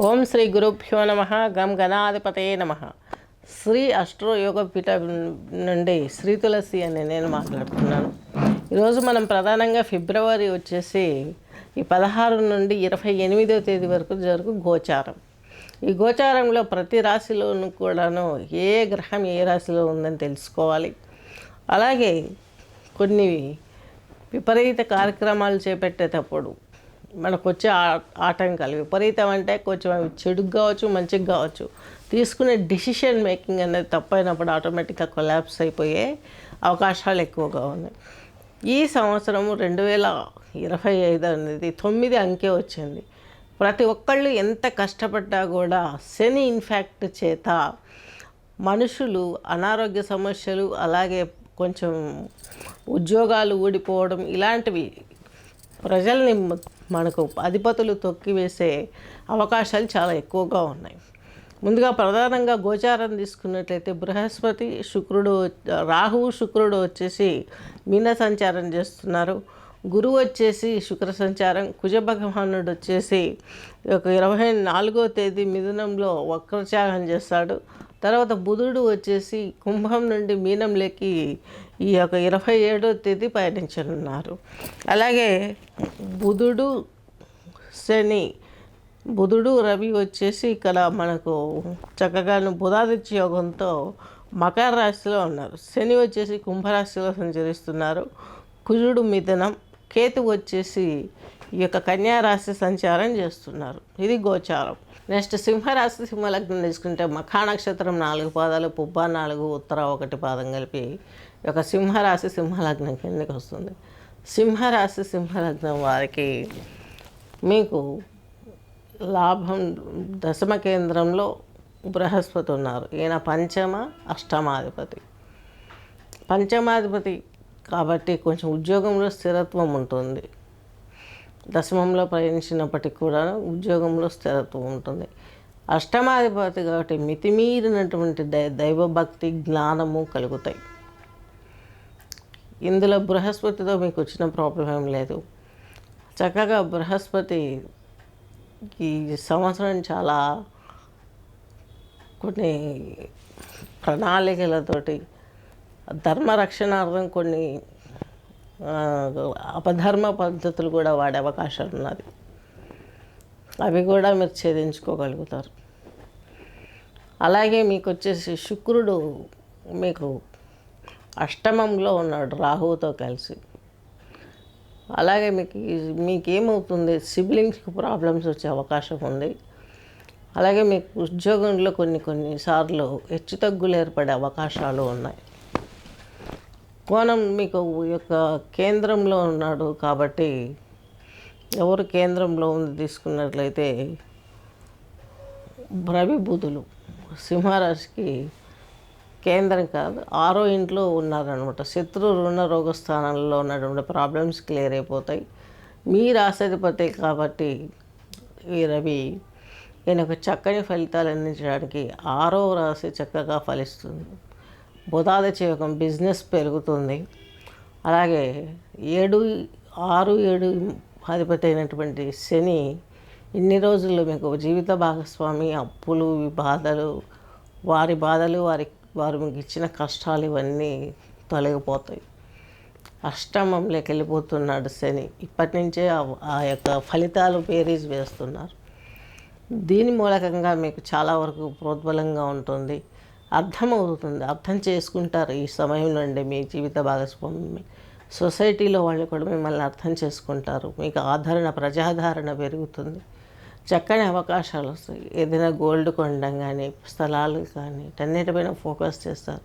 ఓం శ్రీ గురుభ్యో నమ. గం గణాధిపతయే నమ. శ్రీ అష్ట్రో పీఠ నుండి శ్రీ తులసి అని నేను మాట్లాడుతున్నాను. ఈరోజు మనం ప్రధానంగా ఫిబ్రవరి వచ్చేసి ఈ పదహారు నుండి ఇరవై ఎనిమిదో తేదీ వరకు జరుగు గోచారం. ఈ గోచారంలో ప్రతి రాశిలోనూ కూడాను ఏ గ్రహం ఏ రాశిలో ఉందని తెలుసుకోవాలి. అలాగే కొన్ని విపరీత కార్యక్రమాలు చేపట్టేటప్పుడు మనకు వచ్చే ఆ- ఆటంకాలు విపరీతం అంటే కొంచెం అవి చెడుకు కావచ్చు మంచిగా కావచ్చు. తీసుకునే డిసిషన్ మేకింగ్ అనేది తప్పైనప్పుడు ఆటోమేటిక్గా కొలాప్స్ అయిపోయే అవకాశాలు ఎక్కువగా ఉన్నాయి. ఈ సంవత్సరం రెండు వేల ఇరవై ఐదు అనేది తొమ్మిది అంకే వచ్చింది. ప్రతి ఒక్కళ్ళు ఎంత కష్టపడ్డా కూడా శని ఇన్ఫ్యాక్ట్ చేత మనుషులు అనారోగ్య సమస్యలు అలాగే కొంచెం ఉద్యోగాలు ఊడిపోవడం ఇలాంటివి ప్రజల్ని మనకు అధిపతులు తొక్కివేసే అవకాశాలు చాలా ఎక్కువగా ఉన్నాయి. ముందుగా ప్రధానంగా గోచారం తీసుకున్నట్లయితే బృహస్పతి శుక్రుడు రాహువు శుక్రుడు వచ్చేసి మీన సంచారం చేస్తున్నారు. గురువు వచ్చేసి శుక్ర సంచారం కుజ భగవానుడు వచ్చేసి ఒక ఇరవై నాలుగో తేదీ మిథునంలో వక్రత్యాగం చేస్తాడు. తర్వాత బుధుడు వచ్చేసి కుంభం నుండి మీనంలోకి ఈ యొక్క ఇరవై ఏడో తేదీ పయనించనున్నారు. అలాగే బుధుడు శని బుధుడు రవి వచ్చేసి ఇక్కడ మనకు చక్కగా బుధాదిత్య యోగంతో మకర రాశిలో ఉన్నారు. శని వచ్చేసి కుంభరాశిలో సంచరిస్తున్నారు. కుజుడు మిథనం కేతు వచ్చేసి ఈ యొక్క కన్యారాశి సంచారం చేస్తున్నారు. ఇది గోచారం. నెక్స్ట్ సింహరాశి సింహలగ్నం తీసుకుంటే మఖా నక్షత్రం నాలుగు పాదాలు పుబ్బ నాలుగు ఉత్తర ఒకటి పాదం కలిపి ఈ యొక్క సింహరాశి సింహలగ్నం కిందకి వస్తుంది. సింహరాశి సింహలగ్నం వారికి మీకు లాభం దశమ కేంద్రంలో బృహస్పతి ఉన్నారు. ఈయన పంచమ అష్టమాధిపతి. పంచమాధిపతి కాబట్టి కొంచెం ఉద్యోగంలో స్థిరత్వం ఉంటుంది. దశమంలో ప్రయాణించినప్పటికీ కూడా ఉద్యోగంలో స్థిరత్వం ఉంటుంది. అష్టమాధిపతి కాబట్టి మితిమీరినటువంటి దై దైవభక్తి జ్ఞానము కలుగుతాయి. ఇందులో బృహస్పతితో మీకు వచ్చిన ప్రాబ్లం ఏం లేదు. చక్కగా బృహస్పతి ఈ సంవత్సరం చాలా కొన్ని ప్రణాళికలతోటి ధర్మ రక్షణార్థం కొన్ని అపధర్మ పద్ధతులు కూడా వాడే అవకాశాలు ఉన్నది అవి కూడా మీరు ఛేదించుకోగలుగుతారు. అలాగే మీకు వచ్చేసి శుక్రుడు మీకు అష్టమంలో ఉన్నాడు రాహువుతో కలిసి. అలాగే మీకు మీకేమవుతుంది? సిబ్లింగ్స్కి ప్రాబ్లమ్స్ వచ్చే అవకాశం ఉంది. అలాగే మీకు ఉద్యోగంలో కొన్ని కొన్నిసార్లు హెచ్చుతగ్గులు ఏర్పడే అవకాశాలు ఉన్నాయి. కోణం మీకు యొక్క కేంద్రంలో ఉన్నాడు కాబట్టి ఎవరు కేంద్రంలో ఉంది తీసుకున్నట్లయితే రవి సింహరాశికి కేంద్రం కాదు ఆరో ఇంట్లో ఉన్నారనమాట శత్రు రుణ రోగ స్థానంలో ఉన్నటువంటి ప్రాబ్లమ్స్ క్లియర్ అయిపోతాయి. మీ రాశాధిపతి కాబట్టి ఈ రవి ఈయనకు చక్కని ఫలితాలు అందించడానికి ఆరో రాశి చక్కగా ఫలిస్తుంది. బుధాదిత్య బిజినెస్ పెరుగుతుంది. అలాగే ఏడు ఆరు ఏడు అధిపతి అయినటువంటి శని ఇన్ని రోజుల్లో మీకు జీవిత భాగస్వామి అప్పులు బాధలు వారి బాధలు వారి వారు మీకు ఇచ్చిన కష్టాలు ఇవన్నీ తొలగిపోతాయి. అష్టమంలోకి వెళ్ళిపోతున్నాడు శని. ఇప్పటి నుంచే ఆ- యొక్క ఫలితాలు పేరీజ్ వేస్తున్నారు. దీని మూలకంగా మీకు చాలా వరకు ప్రోద్బలంగా ఉంటుంది. అర్థమవుతుంది అర్థం చేసుకుంటారు ఈ సమయం నుండి మీ జీవిత భాగస్వామి. సొసైటీలో వాళ్ళు కూడా మిమ్మల్ని అర్థం చేసుకుంటారు. మీకు ఆదరణ ప్రజాదరణ పెరుగుతుంది. చక్కని అవకాశాలు వస్తాయి. ఏదైనా గోల్డ్ కొనడం కానీ స్థలాలు కానీ అన్నిటిపైన ఫోకస్ చేస్తారు.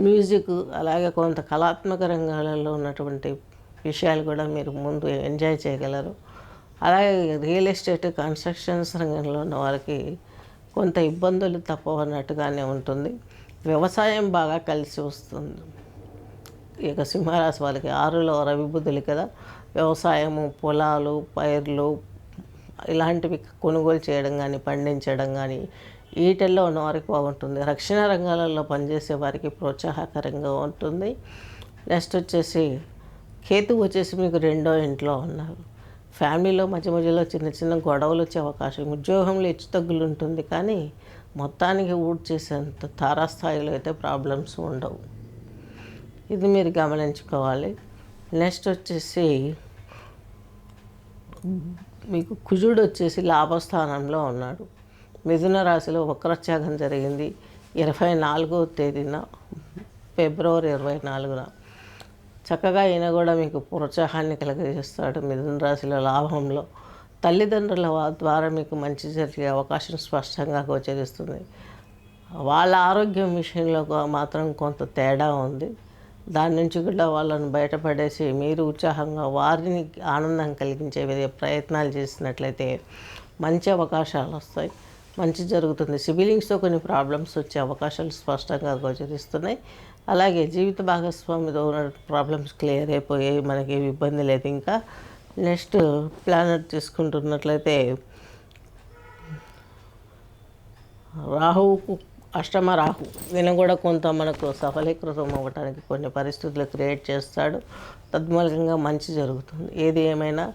మ్యూజిక్ అలాగే కొంత కళాత్మక రంగాలలో ఉన్నటువంటి విషయాలు కూడా మీరు ముందు ఎంజాయ్ చేయగలరు. అలాగే రియల్ ఎస్టేట్ కన్స్ట్రక్షన్స్ రంగంలో ఉన్న వారికి కొంత ఇబ్బందులు తప్పవన్నట్టుగానే ఉంటుంది. వ్యవసాయం బాగా కలిసి వస్తుంది. ఇక సింహరాశి వాళ్ళకి ఆరులో రవి బుద్ధులు కదా. వ్యవసాయము పొలాలు పైర్లు ఇలాంటివి కొనుగోలు చేయడం కానీ పండించడం కానీ వీటిల్లో ఉన్న వారికి బాగుంటుంది. రక్షణ రంగాలలో పనిచేసే వారికి ప్రోత్సాహకరంగా ఉంటుంది. నెక్స్ట్ వచ్చేసి కేతు వచ్చేసి మీకు రెండో ఇంట్లో ఉన్నారు. ఫ్యామిలీలో మధ్య మధ్యలో చిన్న చిన్న గొడవలు వచ్చే అవకాశం ఉద్యోగంలో హెచ్చు తగ్గులు ఉంటుంది కానీ మొత్తానికి ఊడ్ చేసేంత తారాస్థాయిలో అయితే ప్రాబ్లమ్స్ ఉండవు. ఇది మీరు గమనించుకోవాలి. నెక్స్ట్ వచ్చేసి మీకు కుజుడు వచ్చేసి లాభస్థానంలో ఉన్నాడు. మిథున రాశిలో వక్రత్యాగం జరిగింది. ఇరవై నాలుగో తేదీన ఫిబ్రవరి ఇరవై నాలుగున. చక్కగా ఈయన కూడా మీకు ప్రోత్సాహాన్ని కలుగజేస్తాడు మిథున రాశిలో లాభంలో. తల్లిదండ్రుల ద్వారా మీకు మంచి జరిగే అవకాశం స్పష్టంగా గోచరిస్తుంది. వాళ్ళ ఆరోగ్యం విషయంలో కూడా మాత్రం కొంత తేడా ఉంది. దాని నుంచి కూడా వాళ్ళని బయటపడేసి మీరు ఉత్సాహంగా వారిని ఆనందం కలిగించే ప్రయత్నాలు చేసినట్లయితే మంచి అవకాశాలు వస్తాయి. మంచి జరుగుతుంది. సిబిలింగ్స్తో కొన్ని ప్రాబ్లమ్స్ వచ్చే అవకాశాలు స్పష్టంగా గోచరిస్తున్నాయి. అలాగే జీవిత భాగస్వామితో ఉన్న ప్రాబ్లమ్స్ క్లియర్ అయిపోయాయి. మనకి ఏమి ఇబ్బంది లేదు. ఇంకా నెక్స్ట్ ప్లానెట్ తీసుకుంటున్నట్లయితే రాహువుకు అష్టమ రాహు. నేను కూడా కొంత మనకు సఫలీకృతం అవ్వడానికి కొన్ని పరిస్థితులు క్రియేట్ చేస్తాడు. తద్మూలకంగా మంచి జరుగుతుంది. ఏది ఏమైనా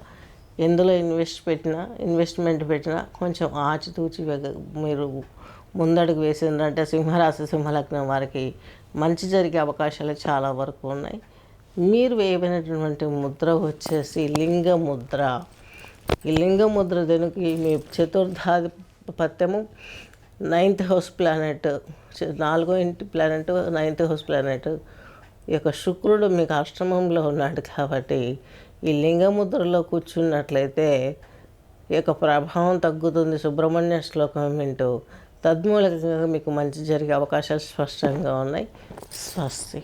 ఎందులో ఇన్వెస్ట్ పెట్టినా ఇన్వెస్ట్మెంట్ పెట్టినా కొంచెం ఆచితూచి మీరు ముందడుగు వేసిందంటే సింహరాశి సింహలగ్నం వారికి మంచి జరిగే అవకాశాలు చాలా వరకు ఉన్నాయి. మీరు వేయబడినటువంటి ముద్ర వచ్చేసి లింగ ముద్ర. ఈ లింగ ముద్ర దీనికి మీ చతుర్థాధిపత్యము నైన్త్ హౌస్ ప్లానెట్ నాలుగో ఇంటి ప్లానెట్ నైన్త్ హౌస్ ప్లానెట్ ఈ యొక్క శుక్రుడు మీకు అష్టమంలో ఉన్నాడు కాబట్టి ఈ లింగముద్రలో కూర్చున్నట్లయితే ఈ యొక్క ప్రభావం తగ్గుతుంది. సుబ్రహ్మణ్య శ్లోకం వింటూ తద్మూలకంగా మీకు మంచి జరిగే అవకాశాలు స్పష్టంగా ఉన్నాయి. స్వస్తి.